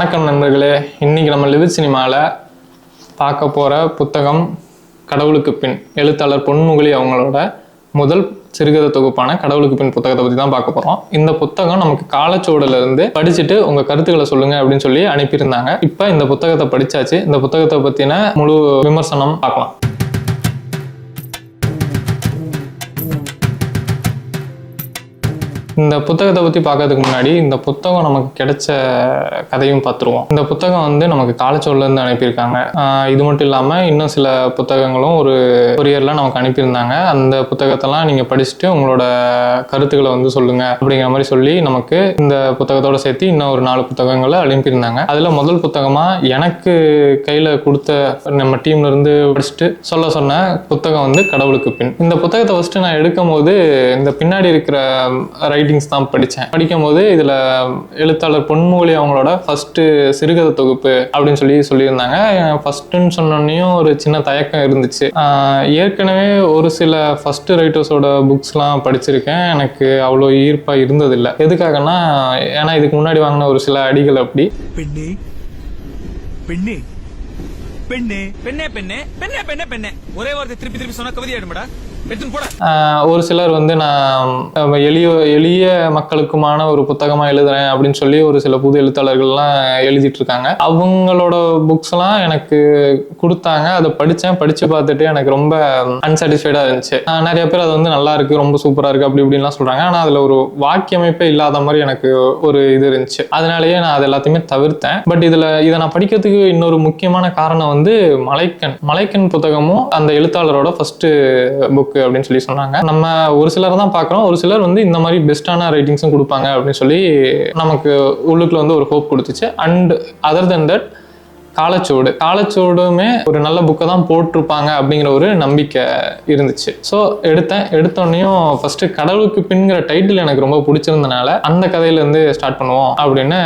வணக்கம் நண்பர்களே. இன்னைக்கு நம்ம லிவிட் சினிமாவில் பார்க்க போகிற புத்தகம் கடவுளுக்கு பின் எழுத்தாளர் பொன்முகலி அவங்களோட முதல் சிறுகதை தொகுப்பான கடவுளுக்கு பின் புத்தகத்தை பற்றி தான் பார்க்க போகிறோம் இந்த புத்தகம் நமக்கு காலச்சூடலேருந்து படிச்சுட்டு உங்கள் கருத்துக்களை சொல்லுங்கள் அப்படின்னு சொல்லி அனுப்பியிருந்தாங்க. இப்போ இந்த புத்தகத்தை படித்தாச்சு இந்த புத்தகத்தை பற்றின முழு விமர்சனம் பார்க்கலாம். இந்த புத்தகத்தை பற்றி பார்க்கறதுக்கு முன்னாடி இந்த புத்தகம் நமக்கு கிடைச்ச கதையும் பார்த்துருவோம். இந்த புத்தகம் வந்து நமக்கு காலச்சோல்லேருந்து அனுப்பியிருக்காங்க. இது மட்டும் இல்லாமல் இன்னும் சில புத்தகங்களும் ஒரு கொரியரில் நமக்கு அனுப்பியிருந்தாங்க. அந்த புத்தகத்தெல்லாம் நீங்கள் படிச்சுட்டு உங்களோட கருத்துக்களை வந்து சொல்லுங்கள் அப்படிங்கிற மாதிரி சொல்லி நமக்கு இந்த புத்தகத்தோட சேர்த்து இன்னும் ஒரு நாலு புத்தகங்களை அனுப்பியிருந்தாங்க. அதில் முதல் புத்தகமாக எனக்கு கையில் கொடுத்த நம்ம டீம்லேருந்து படிச்சுட்டு சொல்ல சொன்ன புத்தகம் வந்து கடவுளுக்கு பின். இந்த புத்தகத்தை ஃபஸ்ட்டு நான் எடுக்கும் போது இந்த பின்னாடி இருக்கிற ரைட்டிங்ஸ் தான் படித்தேன் படிக்கும் போது இதில் எழுத்தாளர் பொன்முகலி அவங்களோட ஃபஸ்ட்டு சிறுகதை தொகுப்பு அப்படின்னு சொல்லி சொல்லியிருந்தாங்க. ஃபஸ்ட்டுன்னு சொன்னோன்னையும் ஒரு சின்ன தயக்கம் இருந்துச்சு. ஏற்கனவே ஒரு சில ஃபஸ்ட்டு ரைட்டர்ஸோட புக்ஸ்லாம் படிச்சிருக்கேன். எனக்கு அவ்வளோ ஈர்ப்பாக இருந்ததில்லை. எதுக்காகன்னா ஏன்னா இதுக்கு முன்னாடி வாங்கின ஒரு சில அடிகள் அப்படி. பெண்ணே பெண்ணே பெண்ணே. பெண்ணே பெண்ணே பெண்ணே பெண்ணே பெண்ணே. ஒரே வார்த்தை திருப்பி திருப்பி சொன்னா கவிதை ஆயிடுமாடா ஒரு சிலர் வந்து நான் எளிய எளிய மக்களுக்குமான ஒரு புத்தகமாக எழுதுறேன் அப்படின்னு சொல்லி ஒரு சில புது எழுத்தாளர்கள்லாம் எழுதிட்டு இருக்காங்க அவங்களோட புக்ஸ்லாம் எனக்கு கொடுத்தாங்க. அதை படித்தேன். படித்து பார்த்துட்டு எனக்கு ரொம்ப அன்சாட்டிஸ்ஃபைடாக இருந்துச்சு. நிறைய பேர் அது வந்து நல்லா இருக்குது ரொம்ப சூப்பராக இருக்குது அப்படி இப்படின்லாம் சொல்கிறாங்க ஆனால் அதில் ஒரு வாக்கியமைப்பே இல்லாத மாதிரி எனக்கு ஒரு இது இருந்துச்சு. அதனாலேயே நான் அது எல்லாத்தையுமே தவிர்த்தேன். பட் இதில் இதை நான் படிக்கிறதுக்கு இன்னொரு முக்கியமான காரணம் வந்து மலைக்கண். மலைக்கண் புத்தகமும் அந்த எழுத்தாளரோட ஃபஸ்ட்டு புக் அப்படின்னு சொல்லி சொன்னாங்க. நம்ம ஒரு சிலர் தான் பார்க்குறோம். ஒரு சிலர் வந்து இந்த மாதிரி பெஸ்ட்டான ரைட்டிங்ஸும் கொடுப்பாங்க அப்படின்னு சொல்லி நமக்கு உள்ளுக்குள்ள வந்து ஒரு ஹோப் கொடுத்துச்சு. அண்ட் அதர் தென் தட் காலச்சோடு. காலச்சோடுமே ஒரு நல்ல புக்கை தான் போட்டிருப்பாங்க அப்படிங்கிற ஒரு நம்பிக்கை இருந்துச்சு. ஸோ எடுத்தேன். எடுத்தோடனையும் ஃபர்ஸ்ட் கடவுளுக்கு பின்ங்கிற டைட்டில் எனக்கு ரொம்ப பிடிச்சிருந்தனால அந்த கதையிலேருந்து ஸ்டார்ட் பண்ணுவோம் அப்படின்னு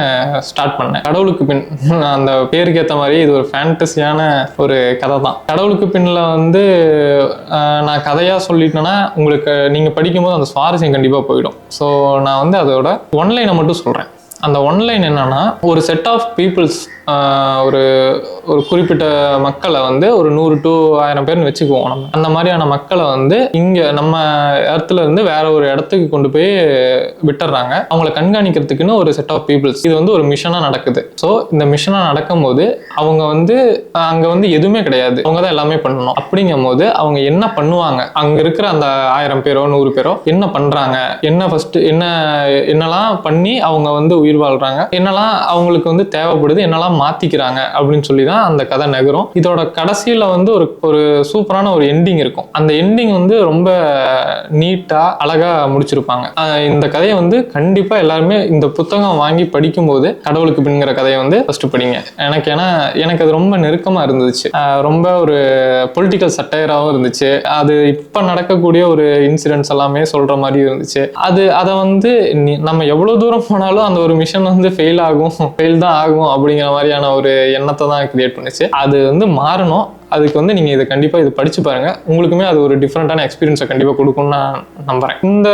ஸ்டார்ட் பண்ணேன். கடவுளுக்கு பின் அந்த பேருக்கு ஏற்ற மாதிரி இது ஒரு ஃபேண்டஸியான ஒரு கதை தான். கடவுளுக்கு பின்னில் வந்து நான் கதையாக சொல்லிட்டேன்னா உங்களுக்கு நீங்கள் படிக்கும்போது அந்த சுவாரஸ்யம் கண்டிப்பாக போயிடும். ஸோ நான் வந்து அதோட ஒன்லைனை மட்டும் சொல்கிறேன் அந்த ஒன்லைன் என்னன்னா ஒரு செட் ஆஃப் பீப்புள்ஸ் ஒரு ஒரு குறிப்பிட்ட மக்களை வந்து ஒரு நூறு டு ஆயிரம் பேர்னு வச்சுக்குவோம் நம்ம. அந்த மாதிரியான மக்களை வந்து இங்கே நம்ம இடத்துல இருந்து வேற ஒரு இடத்துக்கு கொண்டு போய் விட்டுறாங்க. அவங்கள கண்காணிக்கிறதுக்குன்னு ஒரு செட் ஆஃப் பீப்புள்ஸ் இது வந்து ஒரு மிஷனாக நடக்குது. ஸோ இந்த மிஷனாக நடக்கும்போது அவங்க வந்து அங்கே வந்து எதுவுமே கிடையாது. அவங்க தான் எல்லாமே பண்ணணும். அப்படிங்கும் போது அவங்க என்ன பண்ணுவாங்க? அங்கே இருக்கிற அந்த ஆயிரம் பேரோ நூறு பேரோ என்ன பண்ணுறாங்க என்ன ஃபர்ஸ்ட் என்ன என்னெல்லாம் பண்ணி அவங்க வந்து உயிர் வாழ்றாங்க. என்னெல்லாம் அவங்களுக்கு வந்து தேவைப்படுது என்னெல்லாம் மாத்திக்கிறாங்க அப்படின்னு சொல்லி தான் அந்த கதை நகரும். இதோட கடைசியில வந்து ஒரு ஒரு சூப்பரான ஒரு எண்டிங் இருக்கும். அந்த எண்டிங் வந்து ரொம்ப நீட்டா அழகா முடிச்சிருப்பாங்க. இந்த கதையை வந்து கண்டிப்பா எல்லாருமே இந்த புத்தகம் வாங்கி படிக்கும்போது கடவுளுக்கு பின்கிற கதையை வந்து ஃபர்ஸ்ட் படிங்க. எனக்கு ஏன்னா எனக்கு அது ரொம்ப நெருக்கமா இருந்துச்சு. ரொம்ப ஒரு பொலிட்டிக்கல் சட்டையராகவும் இருந்துச்சு. அது இப்போ நடக்கக்கூடிய ஒரு இன்சிடென்ட்ஸ் எல்லாமே சொல்ற மாதிரி இருந்துச்சு. அது அதை வந்து நம்ம எவ்வளோ தூரம் போனாலும் அந்த ஒரு மிஷன் வந்து ஃபெயில் ஆகும் ஃபெயில் தான் ஆகும் அப்படிங்கிற மாதிரியான ஒரு எண்ணத்தை தான் கிரியேட் பண்ணுச்சு. அது வந்து மாறணும். அதுக்கு வந்து நீங்கள் இதை கண்டிப்பாக இது படித்து பாருங்கள் உங்களுக்குமே அது ஒரு டிஃப்ரெண்ட்டான எக்ஸ்பீரியன்ஸை கண்டிப்பாக கொடுக்கும்னு நான் நம்புறேன். இந்த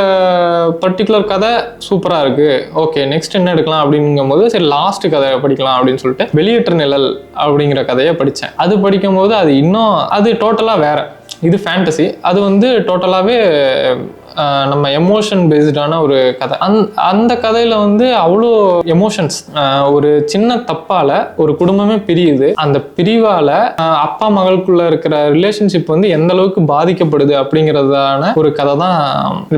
பர்டிகுலர் கதை சூப்பராக இருக்குது ஓகே நெக்ஸ்ட் என்ன எடுக்கலாம் அப்படிங்கும்போது சரி லாஸ்ட் கதை படிக்கலாம் அப்படின்னு சொல்லிட்டு வெளியேற்ற நிழல் அப்படிங்கிற கதையை படித்தேன் அது படிக்கும்போது அது இன்னும் அது டோட்டலாக வேறு. இது ஃபேண்டசி அது வந்து டோட்டலாகவே நம்ம எமோஷன் பேஸ்டான ஒரு கதை. அந் அந்த கதையில வந்து அவ்வளோ எமோஷன்ஸ் ஒரு சின்ன தப்பால ஒரு குடும்பமே பிரியுது. அந்த பிரிவால அப்பா மகளுக்குள்ள இருக்கிற ரிலேஷன்ஷிப் வந்து எந்த அளவுக்கு பாதிக்கப்படுது அப்படிங்கிறதான ஒரு கதை தான்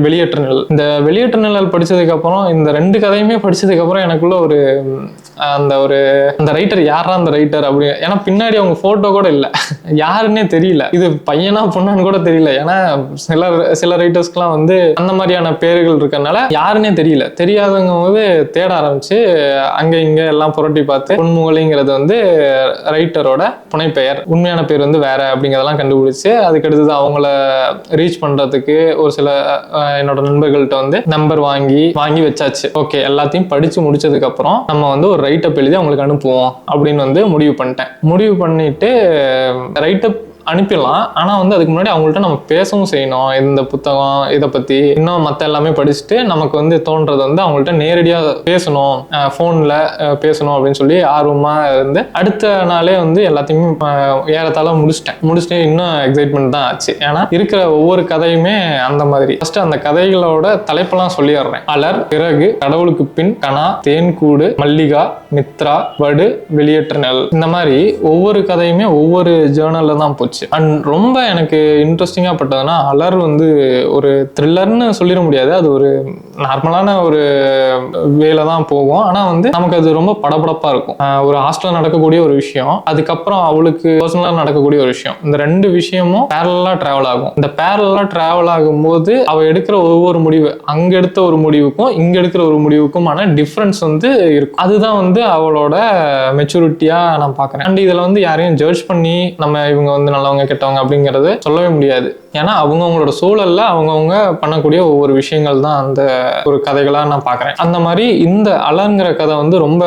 வெளியேற்ற நிழல். இந்த வெளியேற்ற நிழல் படிச்சதுக்கு அப்புறம் இந்த ரெண்டு கதையுமே படிச்சதுக்கு அப்புறம் எனக்குள்ள ஒரு அந்த ஒரு அந்த ரைட்டர் யாரா அந்த ரைட்டர் அப்படி ஏன்னா பின்னாடி அவங்க போட்டோ கூட இல்லை. யாருன்னே தெரியல. இது பையனா பொண்ணான்னு கூட தெரியல. ஏன்னா சில சில ரைட்டர்ஸ்க்குலாம் வந்து அந்த மாதிரியான பேர்கள் இருக்கறனால யாருன்னே தெரியல. தெரியாதவங்க போது தேட ஆரம்பிச்சு அங்க இங்க எல்லாம் புரட்டி பார்த்து பொன்முகலிங்கிறது வந்து ரைட்டரோட புனைப்பெயர். உண்மையான பேர் வந்து வேற அப்படிங்கிறதெல்லாம் கண்டுபிடிச்சு அதுக்கடுத்தது அவங்கள ரீச் பண்றதுக்கு ஒரு சில என்னோட நண்பர்கள்ட்ட வந்து நம்பர் வாங்கி வாங்கி வச்சாச்சு. ஓகே எல்லாத்தையும் படிச்சு முடிச்சதுக்கு அப்புறம் நம்ம வந்து ஒரு ரைட்டப் எழுதி அவங்களுக்கு அனுப்புவோம் அப்படின்னு வந்து முடிவு பண்ணிட்டேன். முடிவு பண்ணிட்டு ரைட்டப் அனுப்பிடலாம். ஆனால் வந்து அதுக்கு முன்னாடி அவங்கள்ட்ட நம்ம பேசவும் செய்யணும். இந்த புத்தகம் இதை பற்றி இன்னும் மற்ற எல்லாமே படிச்சுட்டு நமக்கு வந்து தோன்றது வந்து அவங்கள்ட்ட நேரடியாக பேசணும். ஃபோனில் பேசணும் அப்படின்னு சொல்லி ஆர்வமாக இருந்து அடுத்த நாளே வந்து எல்லாத்தையுமே அஹ், ஏறத்தாழ முடிச்சிட்டேன். முடிச்சுட்டு இன்னும் எக்ஸைட்மெண்ட் தான் ஆச்சு. ஏன்னா இருக்கிற ஒவ்வொரு கதையுமே அந்த மாதிரி. ஃபர்ஸ்ட் அந்த கதைகளோட தலைப்பெல்லாம் சொல்லிடுறேன். அலர் பிறகு கடவுளுக்கு பின் கனா தேன்கூடு மல்லிகா மித்ரா வடு வெளியேற்ற நெல். இந்த மாதிரி ஒவ்வொரு கதையுமே ஒவ்வொரு ஜேர்னலில் தான் போச்சு. அண்ட் ரொம்ப எனக்கு இன்ட்ரெஸ்டிங்காக பட்டதுன்னா அலர் வந்து ஒரு த்ரில்லர்னு சொல்லிட முடியாது. அது ஒரு நார்மலான ஒரு வேலை தான் போகும். ஆனால் வந்து நமக்கு அது ரொம்ப படபடப்பாக இருக்கும். ஒரு ஹாஸ்டலில் நடக்கக்கூடிய ஒரு விஷயம் அதுக்கப்புறம் அவளுக்கு பர்சனலாக நடக்கக்கூடிய ஒரு விஷயம். இந்த ரெண்டு விஷயமும் பேரலாக ட்ராவல் ஆகும். இந்த பேரலாக ட்ராவல் ஆகும்போது அவள் எடுக்கிற ஒவ்வொரு முடிவு அங்கே எடுத்த ஒரு முடிவுக்கும் இங்கே எடுக்கிற ஒரு முடிவுக்குமான டிஃப்ரென்ஸ் வந்து இருக்கும். அதுதான் வந்து அவளோட மெச்சூரிட்டியாக நான் பார்க்குறேன். அண்ட் இதில் வந்து யாரையும் ஜட்ஜ் பண்ணி நம்ம இவங்க வந்து நல்லவங்க கெட்டவங்க அப்படிங்கிறது சொல்லவே முடியாது. ஏன்னா அவங்கவங்களோட சூழலில் அவங்கவுங்க பண்ணக்கூடிய ஒவ்வொரு விஷயங்கள் தான் அந்த ஒரு கதைகளாக நான் பார்க்குறேன் அந்த மாதிரி இந்த அலங்கிற கதை வந்து ரொம்ப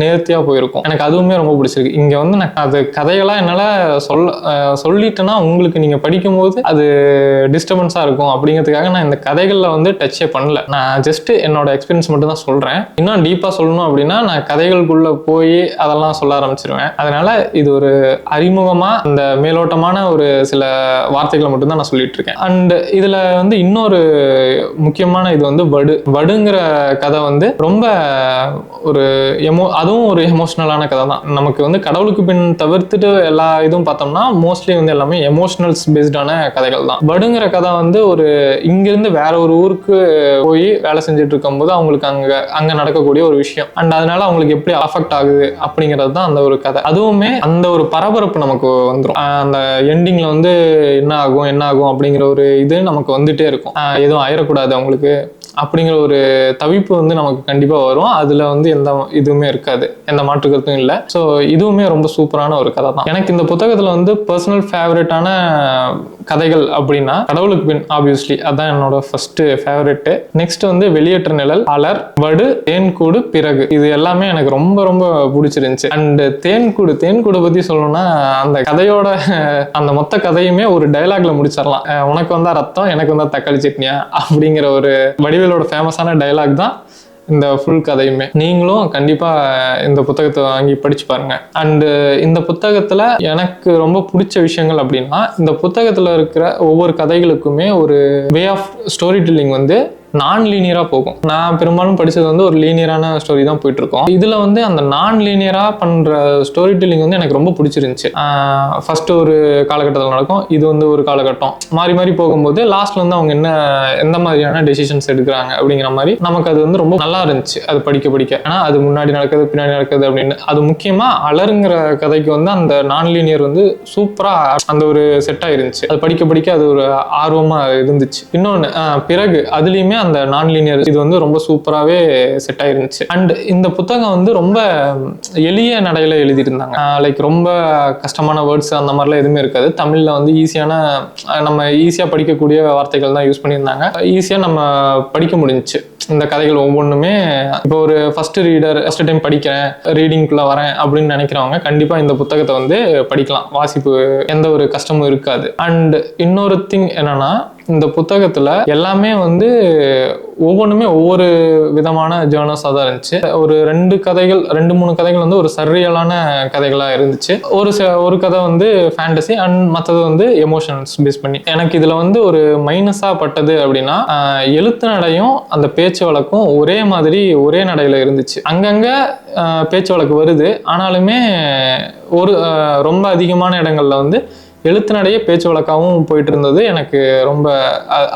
நேர்த்தியாக போயிருக்கும். எனக்கு அதுவுமே ரொம்ப பிடிச்சிருக்கு. இங்கே வந்து நான் அது கதைகளாக என்னால் சொல்ல சொல்லிட்டேன்னா உங்களுக்கு நீங்கள் படிக்கும்போது அது டிஸ்டர்பன்ஸாக இருக்கும். அப்படிங்கிறதுக்காக நான் இந்த கதைகளில் வந்து டச்சே பண்ணல. நான் ஜஸ்ட் என்னோட எக்ஸ்பீரியன்ஸ் மட்டும் தான் சொல்கிறேன் இன்னும் டீப்பாக சொல்லணும் அப்படின்னா நான் கதைகளுக்குள்ளே போய் அதெல்லாம் சொல்ல ஆரம்பிச்சிருவேன். அதனால இது ஒரு அறிமுகமாக அந்த மேலோட்டமான ஒரு சில வார்த்தைகளை மட்டும் தான் நான் சொல்லிட்டு இருக்கேன் அண்ட் இதுல வந்து இன்னொரு முக்கியமான இது வந்து வடு வடுங்கிற கதை வந்து ரொம்ப ஒரு எமோ அதுவும் ஒரு எமோஷனலான கதை தான் நமக்கு வந்து கடவுளுக்கு பின் தவிர்த்துட்டு எல்லா இதுவும் பார்த்தோம்னா மோஸ்ட்லி வந்து எல்லாமே எமோஷனல்ஸ் பேஸ்டான கதைகள் தான் வடுங்கிற கதை வந்து ஒரு இங்கிருந்து வேற ஒரு ஊருக்கு போய் வேலை செஞ்சுட்டு இருக்கும்போது அவங்களுக்கு அங்க அங்க நடக்கக்கூடிய ஒரு விஷயம். அண்ட் அதனால அவங்களுக்கு எப்படி அஃபெக்ட் ஆகுது அப்படிங்கிறது தான் அந்த ஒரு கதை. அதுவுமே அந்த ஒரு பரபரப்பு நமக்கு வந்துடும் அந்த எண்டிங்ல வந்து என்ன ஆகும் என்ன ஆகும் அப்படிங்கிற ஒரு இது நமக்கு வந்துட்டே இருக்கும். எதுவும் ஆயிடக்கூடாது அவங்களுக்கு. அப்படிங்கிற ஒரு தவிப்பு வந்து நமக்கு கண்டிப்பா வரும். அதுல வந்து எந்த இதுவுமே இருக்காது. எந்த மாற்று கருத்தும் இல்லை. ஸோ இதுவுமே ரொம்ப சூப்பரான ஒரு கதை தான். எனக்கு இந்த புத்தகத்துல வந்து பர்சனல் ஃபேவரட்டான கதைகள் அப்படின்னா கடவுளுக்கு பின் ஆப்வியஸ்லி அதான் என்னோட ஃபர்ஸ்ட் ஃபேவரெட்டு நெக்ஸ்ட் வந்து வெளியேற்ற நிழல் அலர் வடு தேன்கூடு பிறகு. இது எல்லாமே எனக்கு ரொம்ப ரொம்ப பிடிச்சிருந்துச்சு. அண்ட் தேன்கூடு தேன்கூடு பத்தி சொல்லணும்னா அந்த கதையோட அந்த மொத்த கதையுமே ஒரு டைலாக்ல முடிச்சிடலாம். உனக்கு வந்தா ரத்தம் எனக்கு வந்தா தக்காளி சட்னியா? அப்படிங்கிற ஒரு சீரியலோட ஃபேமஸான டைலாக் தான் இந்த ஃபுல் கதையுமே. நீங்களும் கண்டிப்பாக இந்த புத்தகத்தை வாங்கி படிச்சு பாருங்க. அண்டு இந்த புத்தகத்தில் எனக்கு ரொம்ப பிடிச்ச விஷயங்கள் அப்படின்னா இந்த புத்தகத்தில் இருக்கிற ஒவ்வொரு கதைகளுக்குமே ஒரு வே ஆஃப் ஸ்டோரி டெல்லிங் வந்து நான் லீனியராக போகும். நான் பெரும்பாலும் படித்தது வந்து ஒரு லீனியரான ஸ்டோரி தான் போயிட்டுருக்கோம். இதில் வந்து அந்த நான் லீனியராக பண்ணுற ஸ்டோரி டெல்லிங் வந்து எனக்கு ரொம்ப பிடிச்சிருந்துச்சு. ஃபர்ஸ்ட் ஒரு காலகட்டத்தில் நடக்கும். இது வந்து ஒரு காலகட்டம். மாறி மாறி போகும்போது லாஸ்ட்ல வந்து அவங்க என்ன எந்த மாதிரியான டெசிஷன்ஸ் எடுக்கிறாங்க அப்படிங்கிற மாதிரி நமக்கு அது வந்து ரொம்ப நல்லா இருந்துச்சு. அது படிக்க படிக்க. ஆனால் அது முன்னாடி நடக்குது பின்னாடி நடக்குது அப்படின்னு. அது முக்கியமாக அலருங்கிற கதைக்கு வந்து அந்த நான் லீனியர் வந்து சூப்பராக அந்த ஒரு செட்டாக இருந்துச்சு. அது படிக்க படிக்க அது ஒரு ஆர்வமாக இருந்துச்சு. இன்னொன்று பிறகு அதுலேயுமே அந்த நான் லீனியர் இது வந்து ரொம்ப சூப்பராகவே செட் ஆயிருந்துச்சு. அண்ட் இந்த புத்தகம் வந்து ரொம்ப எளிய நடையில் எழுதியிருந்தாங்க. லைக் ரொம்ப கஷ்டமான வேர்ட்ஸ் அந்த மாதிரிலாம் எதுவுமே இருக்காது. தமிழில் வந்து ஈஸியான நம்ம ஈஸியாக படிக்கக்கூடிய வார்த்தைகள் தான் யூஸ் பண்ணியிருந்தாங்க. ஈஸியாக நம்ம படிக்க முடிஞ்சிச்சு. இந்த கதைகள் ஒவ்வொன்றுமே இப்போ ஒரு ஃபர்ஸ்ட் ரீடர் ஃபர்ஸ்ட் டைம் படிக்கிறேன் ரீடிங்குள்ளே வரேன் அப்படின்னு நினைக்கிறவங்க கண்டிப்பாக இந்த புத்தகத்தை வந்து படிக்கலாம். வாசிப்பு எந்த ஒரு கஷ்டமும் இருக்காது. அண்ட் இன்னொரு திங் என்னன்னா இந்த புத்தகத்துல எல்லாமே வந்து ஒவ்வொன்றுமே ஒவ்வொரு விதமான ஜேர்னல்ஸாக தான் இருந்துச்சு. ஒரு ரெண்டு கதைகள் ரெண்டு மூணு கதைகள் வந்து ஒரு சர்ரியலான கதைகளாக இருந்துச்சு. ஒரு ச- ஒரு கதை வந்து ஃபேண்டசி அண்ட் மற்றது வந்து எமோஷன்ஸ் பேஸ் பண்ணி. எனக்கு இதில் வந்து ஒரு மைனஸாக பட்டது அப்படின்னா எழுத்து நடையும் அந்த பேச்சு வழக்கும் ஒரே மாதிரி ஒரே நடையில் இருந்துச்சு. அங்கங்கே பேச்சு வழக்கு வருது. ஆனாலுமே ஒரு ரொம்ப அதிகமான இடங்களில் வந்து எழுத்துநடையே பேச்சு வழக்காகவும் போயிட்டு இருந்தது எனக்கு ரொம்ப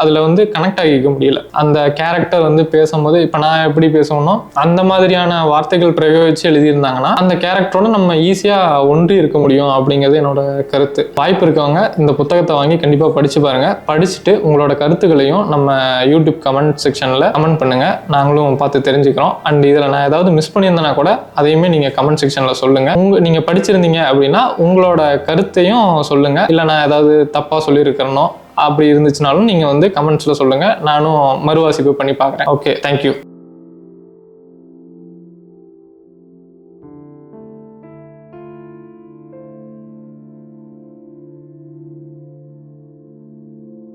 அதில் வந்து கனெக்ட் ஆகிக்க முடியல. அந்த கேரக்டர் வந்து பேசும்போது இப்போ நான் எப்படி பேசணும்னோ அந்த மாதிரியான வார்த்தைகள் பிரயோகிச்சு எழுதியிருந்தாங்கன்னா அந்த கேரக்டரோட நம்ம ஈஸியாக ஒன்றி இருக்க முடியும் அப்படிங்கிறது என்னோட கருத்து. வாய்ப்பு இருக்கவங்க இந்த புத்தகத்தை வாங்கி கண்டிப்பாக படிச்சு பாருங்கள் படிச்சுட்டு உங்களோட கருத்துக்களையும் நம்ம யூடியூப் கமெண்ட் செக்ஷனில் கமெண்ட் பண்ணுங்கள் நாங்களும் பார்த்து தெரிஞ்சுக்கிறோம். அண்ட் இதில் நான் ஏதாவது மிஸ் பண்ணியிருந்தேன்னா கூட அதையுமே நீங்கள் கமெண்ட் செக்ஷனில் சொல்லுங்கள் உங்கள் நீங்கள் படிச்சிருந்தீங்க அப்படின்னா உங்களோட கருத்தையும் சொல்லுங்கள் சொல்லுங்க. இல்ல நான் ஏதாவது தப்பா சொல்லியிருக்கிறேனோ அப்படி இருந்துச்சுனாலும் நீங்க வந்து கமெண்ட்ஸ்ல சொல்லுங்க. நானும் மறுவாசிப்பு பண்ணி பார்க்குறேன். Okay thank you